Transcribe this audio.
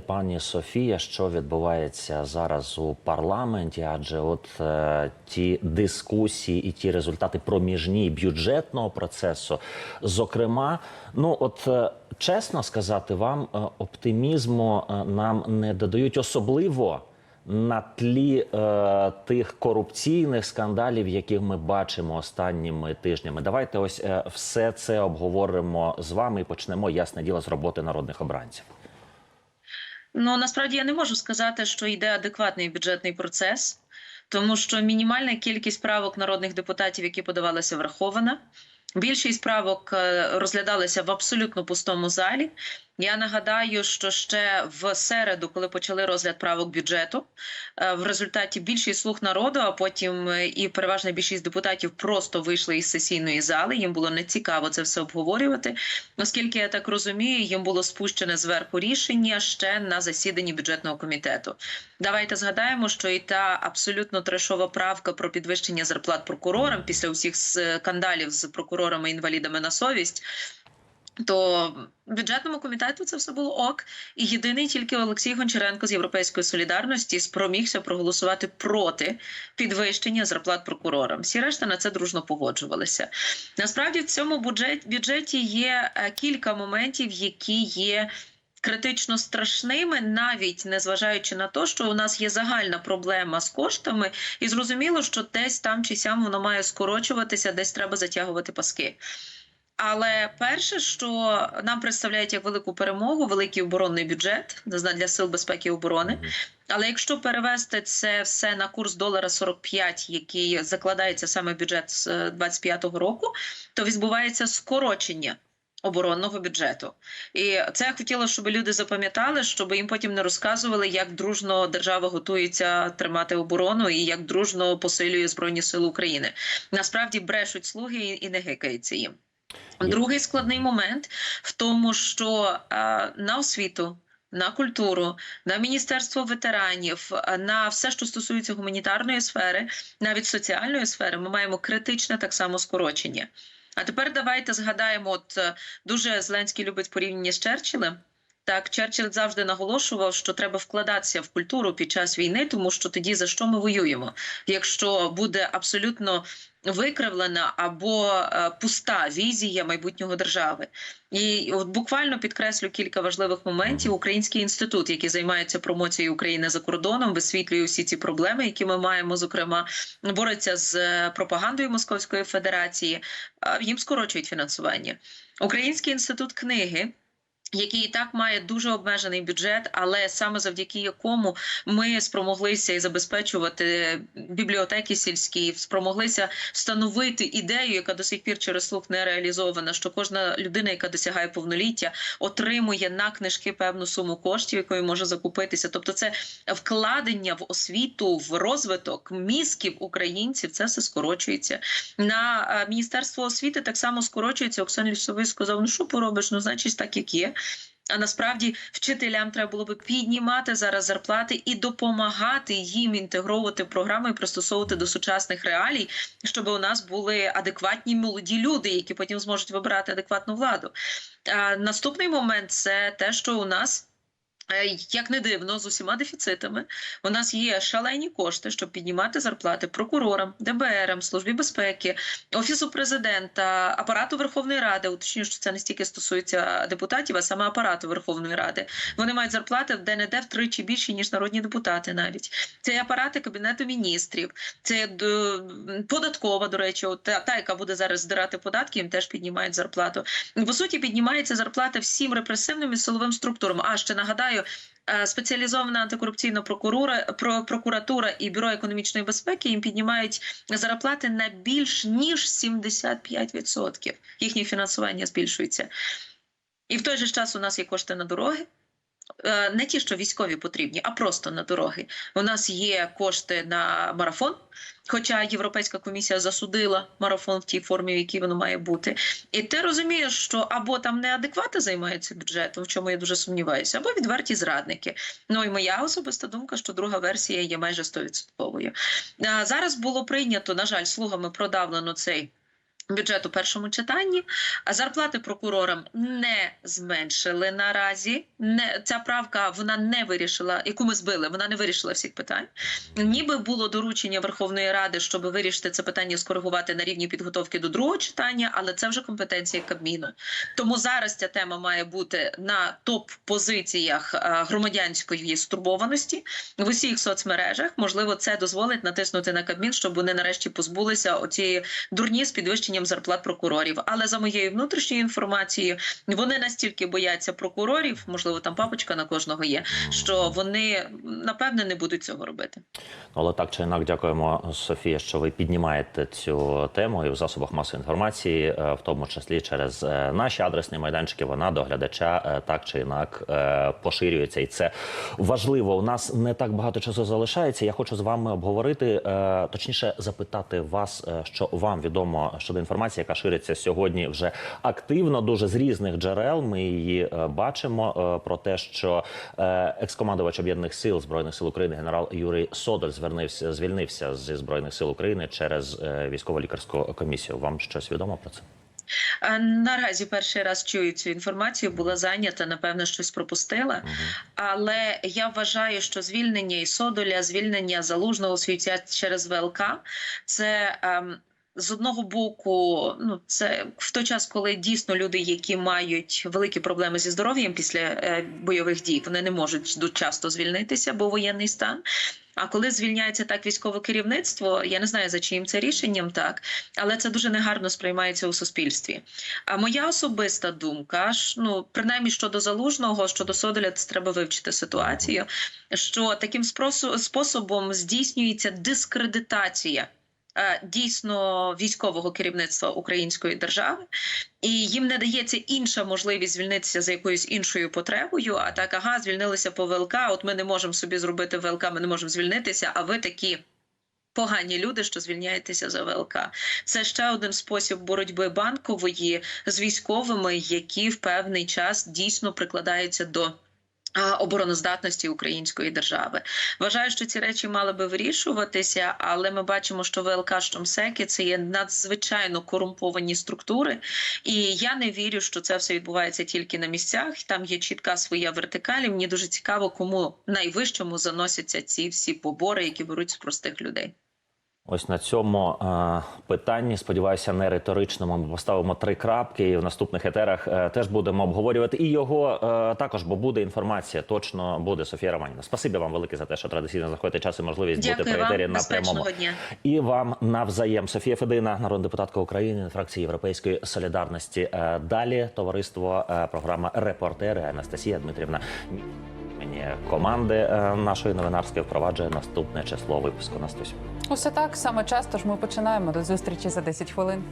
Пані Софія, що відбувається зараз у парламенті? Адже от е, ті дискусії і ті результати проміжні бюджетного процесу, зокрема, ну от е, чесно сказати, вам е, оптимізму е, нам не додають особливо на тлі е, тих корупційних скандалів, яких ми бачимо останніми тижнями. Давайте ось е, все це обговоримо з вами і почнемо ясне діло з роботи народних обранців. Ну насправді я не можу сказати, що йде адекватний бюджетний процес, тому що мінімальна кількість правок народних депутатів, які подавалися, врахована. Більшість правок е, розглядалися в абсолютно пустому залі. Я нагадаю, що ще в середу, коли почали розгляд правок бюджету, е, в результаті більшість слуг народу, а потім е, і переважна більшість депутатів просто вийшли із сесійної зали. Їм було не цікаво це все обговорювати, оскільки я так розумію, їм було спущене зверху рішення ще на засіданні бюджетного комітету. Давайте згадаємо, що і та абсолютно трешова правка про підвищення зарплат прокурорам після усіх скандалів з прокурорами інвалідами на совість. То бюджетному комітету це все було ок. І єдиний тільки Олексій Гончаренко з Європейської солідарності спромігся проголосувати проти підвищення зарплат прокурорам. Всі решта на це дружно погоджувалися. Насправді в цьому бюджет, бюджеті є е, кілька моментів, які є. Критично страшними, навіть незважаючи на те, що у нас є загальна проблема з коштами, і зрозуміло, що десь там чи сям воно має скорочуватися, десь треба затягувати паски. Але перше, що нам представляють як велику перемогу, великий оборонний бюджет для сил безпеки і оборони. Але якщо перевести це все на курс долара 45, який закладається саме в бюджет з 25-го року, то відбувається скорочення. Оборонного бюджету, і це я хотіла, щоб люди запам'ятали, щоб їм потім не розказували, як дружно держава готується тримати оборону і як дружно посилює збройні сили України. Насправді брешуть слуги і не гикається їм. Другий складний момент в тому, що а, на освіту. На культуру, на міністерство ветеранів, на все, що стосується гуманітарної сфери, навіть соціальної сфери, ми маємо критичне так само скорочення. А тепер давайте згадаємо: от дуже Зеленський любить порівняння з Черчиллем. Так, Черчилль завжди наголошував, що треба вкладатися в культуру під час війни, тому що тоді за що ми воюємо? Якщо буде абсолютно викривлена або е, пуста візія майбутнього держави, і от буквально підкреслю кілька важливих моментів. Український інститут, який займається промоцією України за кордоном, висвітлює всі ці проблеми, які ми маємо, зокрема, бореться з пропагандою Московської Федерації. е, Їм скорочують фінансування. Український інститут книги який і так має дуже обмежений бюджет, але саме завдяки якому ми спромоглися і забезпечувати бібліотеки сільські, спромоглися встановити ідею, яка до сих пір через слух не реалізована. Що кожна людина, яка досягає повноліття, отримує на книжки певну суму коштів, якою може закупитися. Тобто, це вкладення в освіту, в розвиток мізків українців. Це все скорочується на е, міністерство освіти. Так само скорочується. Оксан Лісовий сказав: ну що поробиш? Ну, значить, так як є. А насправді вчителям треба було би піднімати зараз зарплати і допомагати їм інтегровувати програми і пристосовувати до сучасних реалій, щоб у нас були адекватні молоді люди, які потім зможуть вибирати адекватну владу. А наступний момент це те, що у нас. Е, Як не дивно, з усіма дефіцитами у нас є шалені кошти, щоб піднімати зарплати прокурорам, ДБРам, службі безпеки, офісу президента, апарату Верховної Ради. Уточнюю, що це не стільки стосується депутатів, а саме апарату Верховної Ради. Вони мають зарплати в ДНД втричі більші ніж народні депутати. Навіть це апарати кабінету міністрів, це е, податкова. До речі, та, та, яка буде зараз здирати податки, їм теж піднімають зарплату. По суті, піднімається зарплата всім репресивним і силовим структурам. А ще нагадаю. Е, Спеціалізована антикорупційна прокуратура, про прокуратура і бюро економічної безпеки їм піднімають зарплати на більш ніж 75%. Їхнє фінансування збільшується. І в той же час у нас є кошти на дороги. Е, Не ті, що військові потрібні, а просто на дороги. У нас є кошти на марафон. Хоча Європейська комісія засудила марафон в тій формі, в якій воно має бути, і ти розумієш, що або там неадеквати займаються бюджетом, в чому я дуже сумніваюся, або відверті зрадники. Ну і моя особиста думка, що друга версія є майже стовідсотковою. Зараз було прийнято, на жаль, слугами продавлено цей. Бюджет у першому читанні, а зарплати прокурорам не зменшили наразі. Не ця правка вона не вирішила, яку ми збили, вона не вирішила всіх питань. Ніби було доручення Верховної Ради, щоб вирішити це питання, скоригувати на рівні підготовки до другого читання, але це вже компетенція Кабміну. Тому зараз ця тема має бути на топ-позиціях е, громадянської стурбованості в усіх соцмережах. Можливо, це дозволить натиснути на Кабмін, щоб вони нарешті позбулися оцієї дурні з підвищенням зарплат прокурорів. Але за моєю внутрішньою інформацією, вони настільки бояться прокурорів, можливо, там папочка на кожного є, що вони напевне не будуть цього робити. Але так чи інак, дякуємо, Софія, що ви піднімаєте цю тему і в засобах масової інформації, е, в тому числі через е, наші адресні майданчики. Вона до глядача е, так чи інак поширюється, і це важливо. У нас не так багато часу залишається. Я хочу з вами обговорити, точніше, запитати вас, що вам відомо щодо інформації, яка шириться сьогодні вже активно, дуже з різних джерел. Ми її е, бачимо е, про те, що е, екскомандувач об'єднаних сил збройних сил України генерал Юрій Содоль звернився, звільнився зі збройних сил України через військово-лікарську комісію. Вам щось відомо про це? Наразі перший раз чую цю інформацію, була зайнята, напевно, щось пропустила. Але я вважаю, що звільнення і Содоля, звільнення залужного світя через ВЛК це. Ем, з одного боку, ну це в той час, коли дійсно люди, які мають великі проблеми зі здоров'ям після е, бойових дій, вони не можуть часто звільнитися, бо воєнний стан. А коли звільняється так військове керівництво, я не знаю за чиїм це рішенням, так але це дуже негарно сприймається у суспільстві. А моя особиста думка ж, ну принаймні щодо залужного, щодо Содоля, це треба вивчити ситуацію. Що таким способом здійснюється дискредитація. Е, Дійсно військового керівництва української держави, і їм не дається інша можливість звільнитися за якоюсь іншою потребою. А так, ага, звільнилися по ВЛК. От ми не можемо собі зробити ВЛК, ми не можемо звільнитися. А ви такі погані люди, що звільняєтеся за ВЛК. Це ще один спосіб боротьби банкової з військовими, які в певний час дійсно прикладаються до. Обороноздатності української держави вважаю, що ці речі мали би вирішуватися, але ми бачимо, що ВЛК Штомсеки це є надзвичайно корумповані структури, і я не вірю, що це все відбувається тільки на місцях. Там є чітка своя вертикаль. і Мені дуже цікаво, кому найвищому заносяться ці всі побори, які беруть з простих людей. Ось на цьому е, питанні, сподіваюся, не риторичному. Ми поставимо три крапки і в наступних етерах е, теж будемо обговорювати і його е, також, бо буде інформація. Точно буде Софія Романіна. Спасибі вам велике за те, що традиційно знаходите час і можливість бути Дякую при етері на прямому. дня. І вам навзаєм. Софія Федина, народна депутатка України, фракції Європейської солідарності. Е, Далі товариство, е, програма Репортери Анастасія Дмитрівна. Мені команди е, нашої новинарської впроваджує наступне число випуску. Настусь. Усе так саме часто ж ми починаємо до зустрічі за 10 хвилин.